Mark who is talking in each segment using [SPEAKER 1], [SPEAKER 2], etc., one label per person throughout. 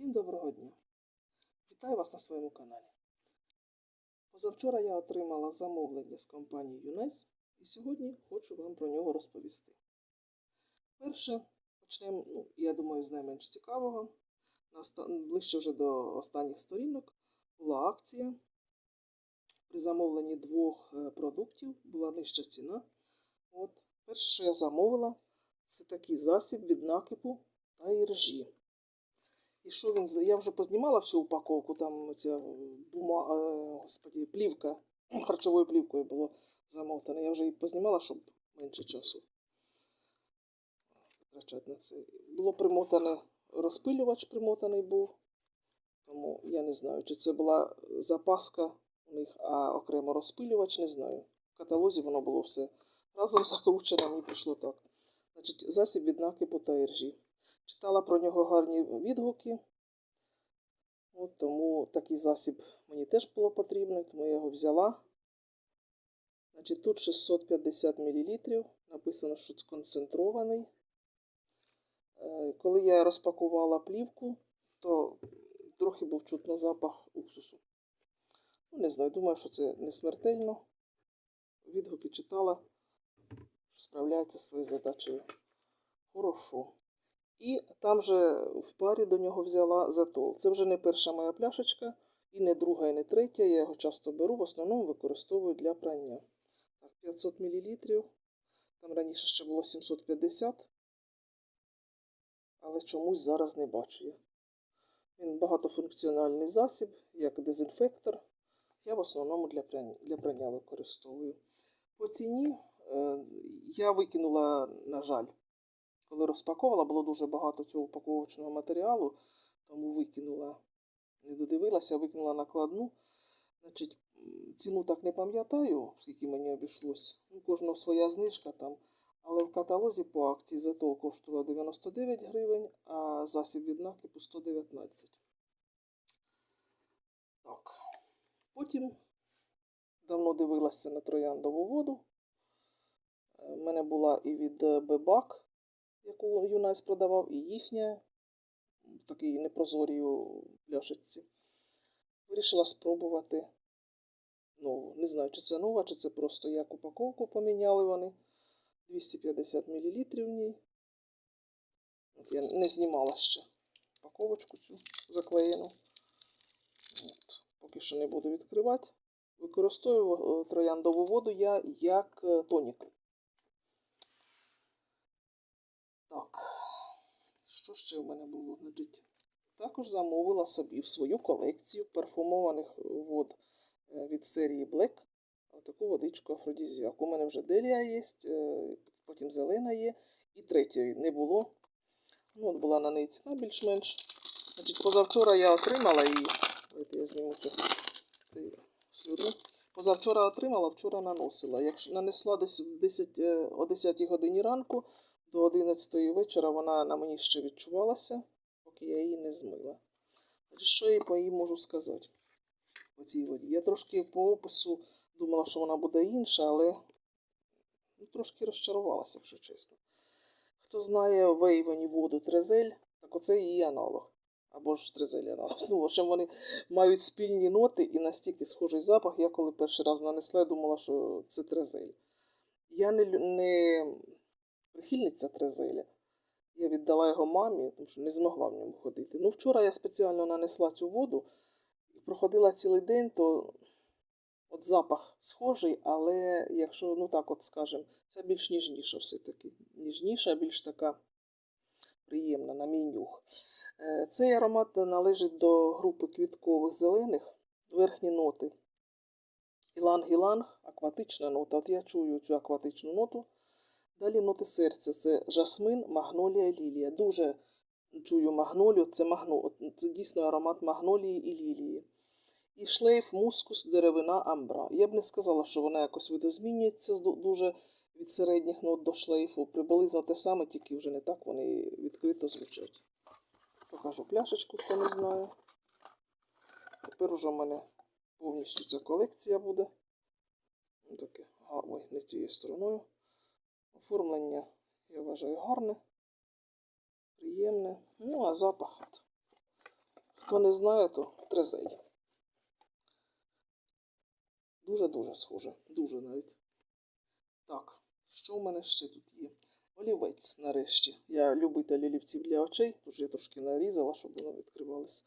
[SPEAKER 1] Всім доброго дня! Вітаю вас на своєму каналі. Позавчора я отримала замовлення з компанії ЮНЕС і сьогодні хочу вам про нього розповісти. Перше, почнемо, ну, я думаю, з найменш цікавого. Ближче вже до останніх сторінок була акція. При замовленні двох е, продуктів була нижча ціна. От, перше, що я замовила, це такий засіб від накипу та іржі. І що він Я вже познімала всю упаковку, там ця бума, е, господі, плівка харчовою плівкою було замотане. Я вже її познімала, щоб менше часу витрачати на це. Було примотане, розпилювач примотаний був. Тому я не знаю, чи це була запаска у них, а окремо розпилювач, не знаю. В каталозі воно було все разом закручено, мені пішло так. Значить, засіб від накипу та іржі. Читала про нього гарні відгуки. От тому такий засіб мені теж було потрібно, тому я його взяла. Значить, тут 650 мл. Написано, що це концентрований. Е, Коли я розпакувала плівку, то трохи був чутно запах уксусу. Ну, не знаю, думаю, що це не смертельно. Відгуки читала, що справляється зі своєю задачею. Хорошо. І там же в парі до нього взяла затол. Це вже не перша моя пляшечка, і не друга, і не третя. Я його часто беру, в основному використовую для прання. Так, 500 мл. Там раніше ще було 750, але чомусь зараз не бачу я. Він багатофункціональний засіб, як дезінфектор. Я в основному для прання, для прання використовую. По ціні е, я викинула, на жаль, коли розпаковувала, було дуже багато цього упаковочного матеріалу, тому викинула, не додивилася, викинула накладну. Значить, ціну так не пам'ятаю, скільки мені обійшлось. Ну, кожного своя знижка там. Але в каталозі по акції затол коштував 99 гривень, а засіб від накипу 119. Так. Потім давно дивилася на трояндову воду. У мене була і від е, Бебак, яку Юнайс продавав, і їхня в такій непрозорій пляшечці. Вирішила спробувати нову. Не знаю, чи це нова, чи це просто як упаковку поміняли вони. 250 мл в ній. От я не знімала ще упаковочку цю заклеєну. От. Поки що не буду відкривати. Використовую е, трояндову воду я як е, тонік. Так, що ще в мене було? Значить, також замовила собі в свою колекцію парфумованих вод е, від серії Black. Таку водичку афродізіак. У мене вже делія є, е, потім зелена є, і третьої не було. Ну, от була на неї ціна більш-менш. Значить, позавчора я отримала її. Давайте я зніму слюду. Позавчора отримала, вчора наносила. Якщо нанесла десь в 10, е, о 10 годині ранку до 11 вечора, вона на мені ще відчувалася, поки я її не змила. Що я по їй можу сказати? По цій воді. Я трошки по опису думала, що вона буде інша, але ну, трошки розчарувалася, якщо чесно. Хто знає в воду Трезель, так оце її аналог. Або ж Трезель аналог. Ну, в общем, вони мають спільні ноти і настільки схожий запах. Я коли перший раз нанесла, думала, що це Трезель. Я не, не прихильниця Трезеля. Я віддала його мамі, тому що не змогла в ньому ходити. Ну, вчора я спеціально нанесла цю воду і проходила цілий день, то от запах схожий, але якщо, ну так от скажем, це більш ніжніша все-таки. Ніжніша, більш така приємна на мій нюх. Е, Цей аромат належить до групи квіткових зелених, верхні ноти. Іланг-іланг, акватична нота. От я чую цю акватичну ноту. Далі ноти серця це жасмин, магнолія, лілія. Дуже чую магнолію, це, магно... це дійсно аромат магнолії і лілії. І шлейф, мускус, деревина, амбра. Я б не сказала, що вона якось видозмінюється дуже від середніх нот до шлейфу. Приблизно те саме, тільки вже не так вони відкрито звучать. Покажу пляшечку, хто не знає. Тепер уже в мене повністю ця колекція буде. Ось Таке, ой, не цією стороною. Оформлення, я вважаю, гарне, приємне. Ну, а запах. Хто не знає, то трезель. Дуже-дуже схоже. Дуже навіть. Так, що в мене ще тут є? Олівець нарешті. Я любитель олівців для очей, тож я трошки нарізала, щоб воно відкривалося.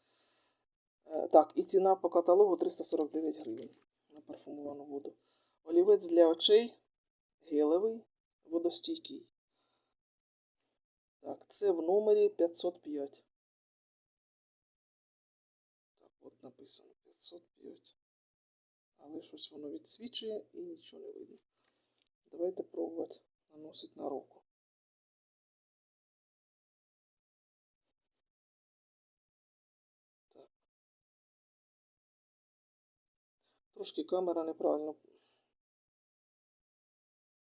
[SPEAKER 1] Е, Так, і ціна по каталогу 349 гривень на парфумовану воду. Олівець для очей гелевий, водостійкий. Так, це в номері 505. Так, от написано 505. Але щось воно відсвічує і нічого не видно. Давайте пробувати наносити на руку. Трошки камера неправильно.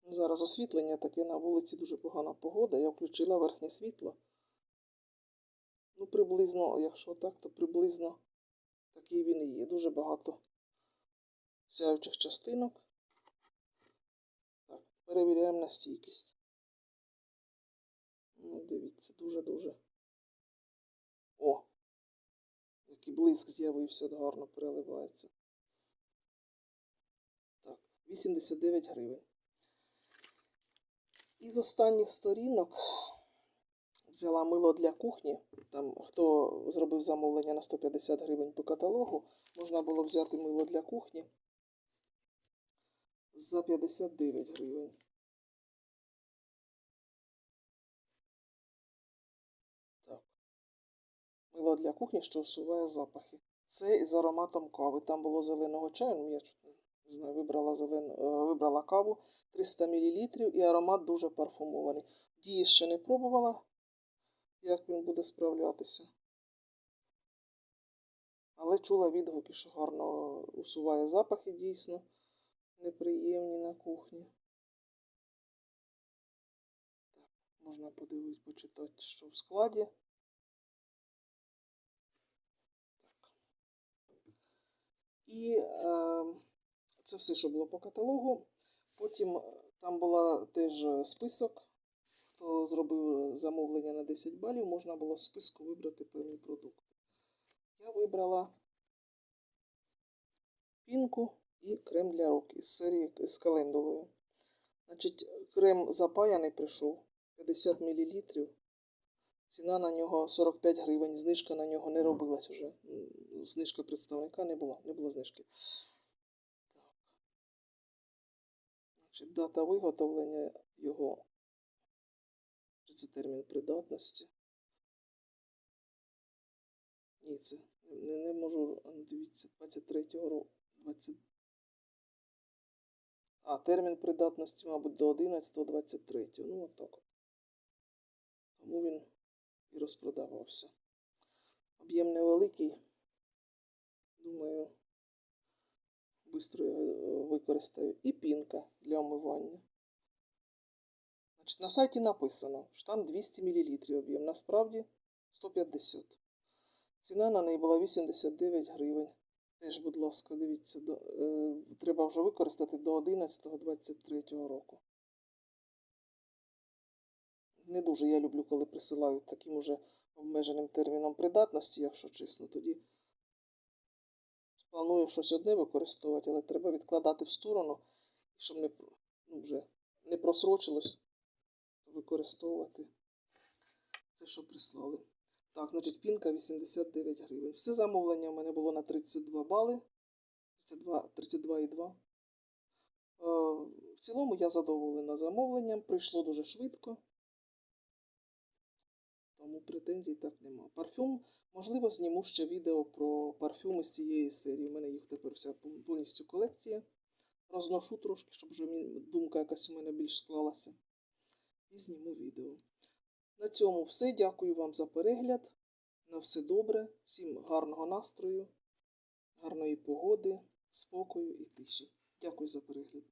[SPEAKER 1] Ну, Зараз освітлення таке на вулиці дуже погана погода. Я включила верхнє світло. Ну, приблизно, якщо так, то приблизно такий він і є. Дуже багато сяючих частинок. Так, перевіряємо на стійкість. Ну, дивіться, дуже-дуже. О! Який блиск з'явився, гарно переливається. Так, 89 гривень. Із останніх сторінок взяла мило для кухні. Там, хто зробив замовлення на 150 гривень по каталогу, можна було взяти мило для кухні за 59 гривень. Мило для кухні, що усуває запахи. Це із ароматом кави. Там було зеленого чаю, ну не знаю, вибрала, зелен... е, вибрала каву 300 мл і аромат дуже парфумований. Дії ще не пробувала, як він буде справлятися. Але чула відгуки, що гарно усуває запахи дійсно неприємні на кухні. Так, можна подивитися, почитати, що в складі. Так. І е, це все, що було по каталогу. Потім е, там була теж е, список. Хто зробив замовлення на 10 балів, можна було з списку вибрати певні продукти. Я вибрала пінку і крем для рук із серії з календулою. Значить, крем запаяний прийшов 50 мл. Ціна на нього 45 гривень. Знижка на нього не робилась вже. Знижка представника не була, не було знижки. Значить, дата виготовлення його. Це термін придатності. Ні, це не, не можу, дивіться, 23-го року. 20... А, термін придатності, мабуть, до 11-23. Ну, от так от. Тому він і розпродавався. Об'єм невеликий. Думаю, швидко його використаю. І пінка для омивання. Значить, на сайті написано, що там 200 мл об'єм. Насправді 150. Ціна на неї була 89 гривень. Теж, будь ласка, дивіться, до, е, треба вже використати до 11-23 року. Не дуже я люблю, коли присилають таким уже обмеженим терміном придатності, якщо чесно, тоді планую щось одне використовувати, але треба відкладати в сторону, щоб не, ну, вже не просрочилось, використовувати це, що прислали. Так, значить, пінка 89 гривень. Все замовлення в мене було на 32 бали. 32, 32,2. Е, В цілому я задоволена замовленням. Прийшло дуже швидко. Тому претензій так нема. Парфюм, можливо, зніму ще відео про парфюми з цієї серії. У мене їх тепер вся повністю колекція. Розношу трошки, щоб вже думка якась у мене більш склалася. І зніму відео. На цьому все. Дякую вам за перегляд. На все добре. Всім гарного настрою, гарної погоди, спокою і тиші. Дякую за перегляд.